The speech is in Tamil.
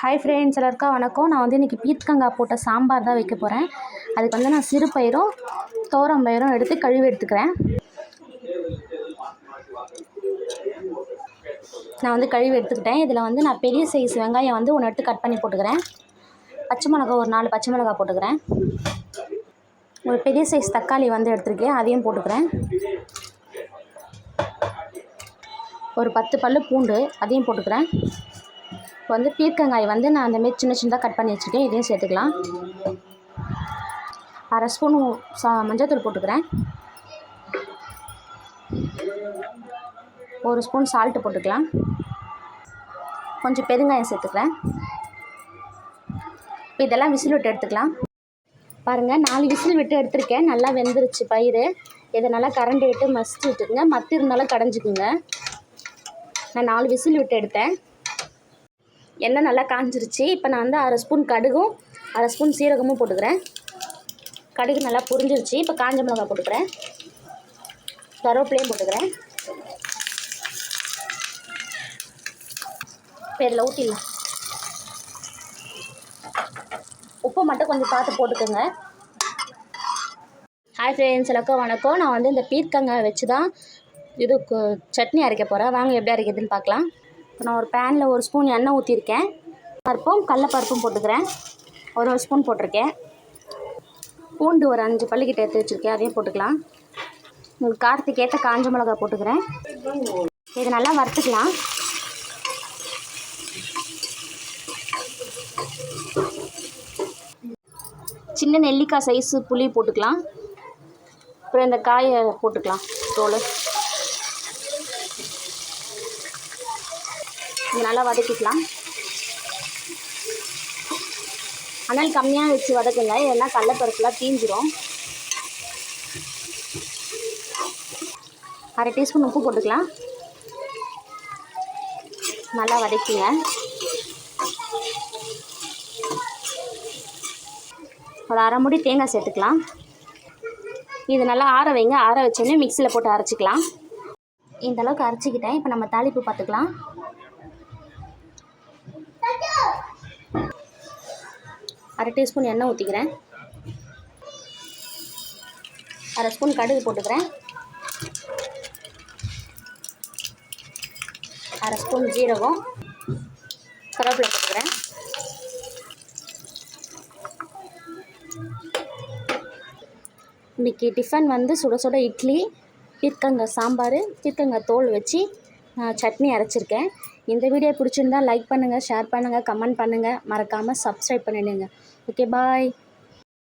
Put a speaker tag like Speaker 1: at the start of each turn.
Speaker 1: ஹாய் ஃப்ரெண்ட்ஸ் எல்லாருக்கா வணக்கம். நான் வந்து இன்றைக்கி பீர்க்கங்காய் போட்ட சாம்பார் தான் வைக்க போகிறேன் அதுக்கு வந்து நான் சிறு பயிரும் துவரம் பயிரும் எடுத்து கழுவி எடுத்துக்கிறேன். நான் வந்து கழுவி எடுத்துக்கிட்டேன். இதில் வந்து நான் பெரிய சைஸ் வெங்காயம் வந்து ஒன்று எடுத்து கட் பண்ணி போட்டுக்கிறேன். பச்சை மிளகா ஒரு நாலு பச்சை மிளகா போட்டுக்கிறேன். ஒரு பெரிய சைஸ் தக்காளி வந்து எடுத்துருக்கேன். அதையும் போட்டுக்கிறேன். ஒரு பத்து பல்லு பூண்டு அதையும் போட்டுக்கிறேன். இப்போ வந்து பீர்க்கங்காய் வந்து நான் அந்த மாரி சின்ன சின்னதாக கட் பண்ணி வச்சுருக்கேன். இதையும் சேர்த்துக்கலாம். அரை ஸ்பூன் சா மஞ்சள்தூள் போட்டுக்கிறேன். ஒரு ஸ்பூன் சால்ட்டு போட்டுக்கலாம். கொஞ்சம் பெருங்காயம் சேர்த்துக்கிறேன். இப்போ இதெல்லாம் விசில் விட்டு எடுத்துக்கலாம். பாருங்கள் நாலு விசில் விட்டு எடுத்திருக்கேன். நல்லா வெந்துருச்சு பயிர் இதை நல்லா கரண்டி விட்டு மசிச்சு விட்டுக்குங்க. மத்து இருந்தாலும் கடைஞ்சிக்குங்க. நான் நாலு விசில் விட்டு எடுத்தேன். எண்ணெய் நல்லா காஞ்சிருச்சு. இப்போ நான் வந்து அரை ஸ்பூன் கடுகும் அரை ஸ்பூன் சீரகமும் போட்டுக்கிறேன். கடுகு நல்லா புரிஞ்சிருச்சு. இப்போ காஞ்ச மிளகா போட்டுக்கிறேன். கருவேப்பிலையும் போட்டுக்கிறேன். பேரில் இதில் ஊற்றிடலாம் உப்பு மட்டும் கொஞ்சம் பார்த்து போட்டுக்கோங்க. ஹாய் ஃப்ரெண்ட்ஸ் எல்லாருக்கும் வணக்கம். நான் வந்து இந்த பீர்க்கங்காய் வச்சு தான் இது சட்னி அரைக்க போகிறேன் வாங்க எப்படி அரைக்கிறதுன்னு பார்க்கலாம். இப்போ நான் ஒரு பேனில் ஒரு ஸ்பூன் எண்ணெய் ஊற்றிருக்கேன் பருப்பும் கடலப்பருப்பும் போட்டுக்கிறேன். ஒரு ஒரு ஸ்பூன் போட்டிருக்கேன். பூண்டு ஒரு அஞ்சு பள்ளிக்கிட்ட எடுத்து வச்சுருக்கேன். அதையும் போட்டுக்கலாம். உங்களுக்கு காரத்துக்கு ஏற்ற காஞ்ச மிளகா போட்டுக்கிறேன். இது நல்லா வறுத்துக்கலாம். சின்ன நெல்லிக்காய் சைஸு புளி போட்டுக்கலாம். அப்புறம் இந்த காயை போட்டுக்கலாம். தோல். இது நல்லா வதக்கிக்கலாம். அனல் கம்மியாக வச்சு வதக்குங்க. இல்லைன்னா கடலப்பருப்புலாம் தீஞ்சிரும். அரை டீஸ்பூன் உப்பு போட்டுக்கலாம். நல்லா வதக்கிங்க. ஒரு அரை முடி தேங்காய் சேர்த்துக்கலாம். இது நல்லா ஆற வைங்க. ஆற வச்சோடனே மிக்சியில் போட்டு அரைச்சிக்கலாம். இந்த அளவுக்கு அரைச்சிக்கிட்டேன். இப்போ நம்ம தாளிப்பு பார்த்துக்கலாம். அரை டீஸ்பூன் எண்ணெய் ஊற்றிக்கிறேன் அரை ஸ்பூன் கடுகு போட்டுக்கிறேன். அரை ஸ்பூன் ஜீரகம். கருவேப்பிலை போட்டுக்கிறேன். இன்றைக்கி டிஃபன் வந்து சுட சுட இட்லி பீர்க்கங்காய் சாம்பார் பீர்க்கங்காய் தோல் வச்சு சட்னி அரைச்சிருக்கேன். இந்த வீடியோ பிடிச்சிருந்தா லைக் பண்ணுங்கள் ஷேர் பண்ணுங்கள் கமெண்ட் பண்ணுங்கள் மறக்காமல் சப்ஸ்கிரைப் பண்ணிடுங்க. Okay bye